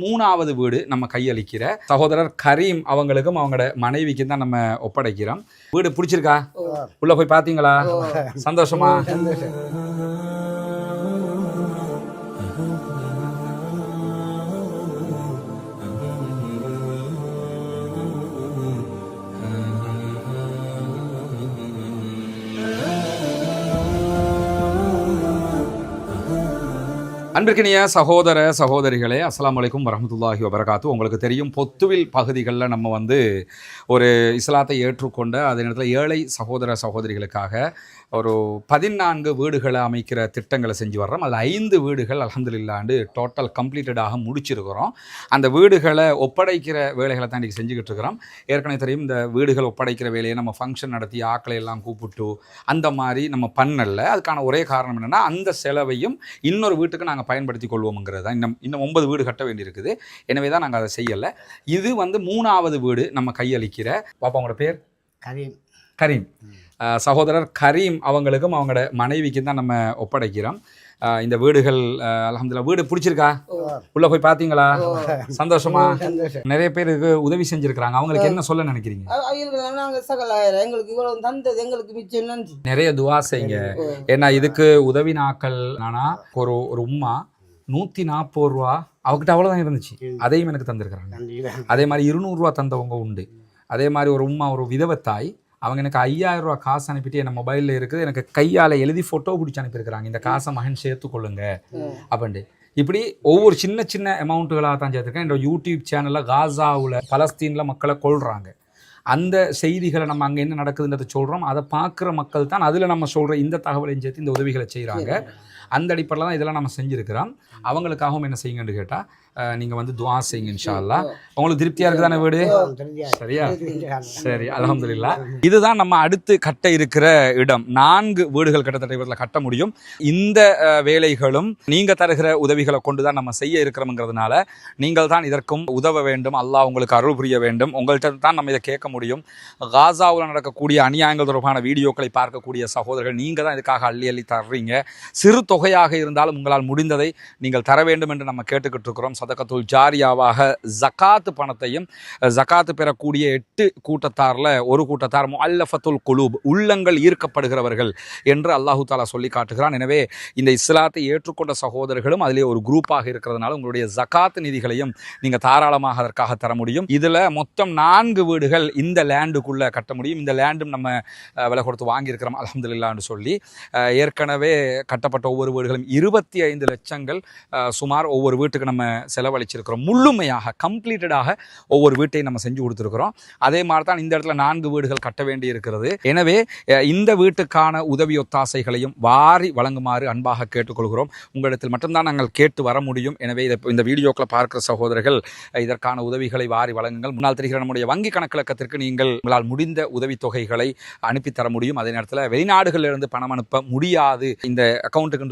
மூணாவது வீடு நம்ம கையளிக்கிற சகோதரர் கரீம் அவங்களுக்கும் அவங்களோட மனைவிக்கும் தான் நம்ம ஒப்படைக்கிறோம். வீடு பிடிச்சிருக்கா? உள்ள போய் பாத்தீங்களா சந்தோஷமா. அன்பிற்கினிய சகோதர சகோதரிகளே அஸ்லாம் வலைக்கும் வரமத்துல்லாஹி வபரகாத்து. உங்களுக்கு தெரியும் பொத்துவில் பகுதிகளில் நம்ம வந்து ஒரு இஸ்லாத்தை ஏற்றுக்கொண்ட அதே நேரத்தில் ஏழை சகோதர சகோதரிகளுக்காக ஒரு பதினான்கு வீடுகளை அமைக்கிற திட்டங்களை செஞ்சு வர்றோம். அதில் ஐந்து வீடுகள் அலமதுல்லாண்டு டோட்டல் கம்ப்ளீட்டடாக முடிச்சிருக்கிறோம். அந்த வீடுகளை ஒப்படைக்கிற வேலைகளை தான் இன்றைக்கி செஞ்சுக்கிட்டு இருக்கிறோம். ஏற்கனவே தெரியும் இந்த வீடுகள் ஒப்படைக்கிற வேலையை நம்ம ஃபங்க்ஷன் நடத்தி ஆக்களை எல்லாம் கூப்பிட்டு அந்த மாதிரி நம்ம பண்ணல. அதுக்கான ஒரே காரணம் என்னென்னா அந்த செலவையும் இன்னொரு வீட்டுக்கு நாங்கள் பயன்படுத்தி கொள்வோம்ங்கிறது தான். இன்னும் இன்னும் ஒன்பது வீடு கட்ட வேண்டியிருக்குது. எனவே தான் நாங்கள் அதை செய்யலை. இது வந்து மூணாவது வீடு நம்ம கையளிக்கிற பாப்பா உங்களோட பேர்? கரீம். கரீம். சகோதரர் கரீம் அவங்களுக்கும் அவங்களோட மனைவிக்கும் தான் நம்ம ஒப்படைக்கிறோம். இந்த வீடுகள் அஹ் அல்ஹம்துலில்லாஹ் வீடு பிடிச்சிருக்கா? உள்ள போய் பாத்தீங்களா? சந்தோஷமா? நிறைய பேருக்கு உதவி செஞ்சிருக்கிறாங்க. அவங்களுக்கு என்ன சொல்ல நினைக்கிறீங்க? எங்களுக்கு இவ்வளவு தந்தது எங்களுக்கு மிச்சம் நன்றி. நிறைய துவா செய்யுங்க. ஏன்னா இதுக்கு உதவி நாக்கள் நானா ஒரு ஒரு உம்மா நூற்றி நாற்பது ரூபா அவகிட்ட அவ்வளோதான் இருந்துச்சு. அதையும் எனக்கு தந்திருக்கிறாங்க. அதே மாதிரி இருநூறுவா தந்தவங்க உண்டு. அதே மாதிரி ஒரு உம்மா ஒரு விதவத்தாய். அவங்க எனக்கு ஐயாயிரம் ரூபா காசு அனுப்பிட்டு என் மொபைலில் இருக்குது. எனக்கு கையால் எழுதி ஃபோட்டோ பிடிச்சி அனுப்பியிருக்கிறாங்க. இந்த காசை மகன் சேர்த்துக்கொள்ளுங்க அப்படின்ட்டு. இப்படி ஒவ்வொரு சின்ன சின்ன அமௌண்ட்டுகளாக தான் சேர்த்துருக்கேன். என்னோட யூடியூப் சேனலில் காசாவில் பலஸ்தீனில் மக்களை கொள்றாங்க அந்த செய்திகளை நம்ம அங்கே என்ன நடக்குதுன்றதை சொல்கிறோம் அதை பார்க்குற மக்கள் தான் அதில் நம்ம சொல்கிற இந்த தகவலையும் சேர்த்து இந்த உதவிகளை செய்கிறாங்க அந்த அடிப்படையில் தான் இதெல்லாம் நம்ம செஞ்சுருக்கிறோம். அவங்களுக்காகவும் என்ன செய்யுங்கன்னு கேட்டால் நீங்கள் வந்து துவா செய்யுங்க இன்ஷா அல்லாஹ் உங்களுக்கு திருப்தியாக இருக்குதானே வீடு? சரியா? சரி அலமதுல்லா இதுதான் நம்ம அடுத்து கட்ட இருக்கிற இடம். நான்கு வீடுகள் கிட்டத்தட்ட இவரில் கட்ட முடியும். இந்த வேலைகளும் நீங்க தருகிற உதவிகளை கொண்டு தான் நம்ம செய்ய இருக்கிறோம்ங்கிறதுனால நீங்கள் தான் இதற்கும் உதவ வேண்டும். அல்லாஹ் உங்களுக்கு அருள் புரிய வேண்டும். உங்கள்கிட்ட தான் நம்ம இதை கேட்க முடியும். காசாவில் நடக்கக்கூடிய அநியாயங்கள் தொடர்பான வீடியோக்களை பார்க்கக்கூடிய சகோதரர்கள் நீங்க தான் இதுக்காக அள்ளி அள்ளி தர்றீங்க. சிறு தொகையாக இருந்தாலும் உங்களால் முடிந்ததை நீங்கள் தர வேண்டும் என்று நம்ம கேட்டுக்கிட்டு இருக்கிறோம். சதகத்துல் ஜாரியாவாக ஜகாத்து பணத்தையும் ஜகாத்து பெறக்கூடிய எட்டு கூட்டத்தாரில் ஒரு கூட்டத்தார் அல்லஃபத்துல் குலூப் உள்ளங்கள் ஈர்க்கப்படுகிறவர்கள் என்று அல்லாஹு தாலா சொல்லி காட்டுகிறான். எனவே இந்த இஸ்லாத்தை ஏற்றுக்கொண்ட சகோதரர்களும் அதிலே ஒரு குரூப்பாக இருக்கிறதுனால உங்களுடைய ஜக்காத்து நிதிகளையும் நீங்கள் தாராளமாக அதற்காக தர முடியும். இதில் மொத்தம் நான்கு வீடுகள் இந்த லேண்டுக்குள்ளே கட்ட முடியும். இந்த லேண்டும் நம்ம விலை கொடுத்து வாங்கியிருக்கிறோம். அலமதுல்லான்னு சொல்லி ஏற்கனவே கட்டப்பட்ட ஒவ்வொரு வீடுகளும் இருபத்தி ஐந்து லட்சங்கள் சுமார் ஒவ்வொரு வீட்டுக்கு நம்ம செலவழிச்சிருக்கிறோம். முழுமையாக கம்ப்ளீட்டடாக ஒவ்வொரு வீட்டையும் நம்ம செஞ்சு கொடுத்துருக்குறோம். அதே மாதிரி தான் இந்த இடத்துல நான்கு வீடுகள் கட்ட வேண்டி இருக்கிறது எனவே இந்த வீட்டுக்கான உதவி ஒத்தாசைகளையும் வாரி வழங்குமாறு அன்பாக கேட்டுக்கொள்கிறோம். உங்களிடத்தில் மட்டும்தான் நாங்கள் கேட்டு வர முடியும். எனவே இதை இந்த வீடியோக்களை பார்க்கிற சகோதரர்கள் இதற்கான உதவிகளை வாரி வழங்குங்கள். முன்னால் தெரிகிற நம்முடைய வங்கி கணக்கிழக்கத்திற்கு நீங்கள் உங்களால் முடிந்த உதவி தொகைகளை அனுப்பி தர முடியும். அதே நேரத்தில் வெளிநாடுகளிலிருந்து பணம் அனுப்ப முடியாது. இந்த அக்கௌண்ட்டுக்கு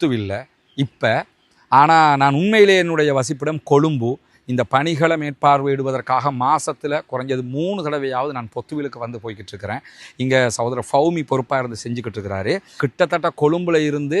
பொத்துவில்லை இப்போ ஆனால் நான் உண்மையிலே என்னுடைய வசிப்பிடம் கொழும்பு இந்த பணிகளை மேற்பார்வையிடுவதற்காக மாதத்தில் குறைஞ்சது மூணு தடவையாவது நான் பொத்துவிலுக்கு வந்து போய்கிட்டு இருக்கிறேன். இங்கே சகோதரர் ஃபௌமி பொறுப்பாக இருந்து செஞ்சுக்கிட்டு இருக்கிறாரு. கிட்டத்தட்ட கொழும்பில் இருந்து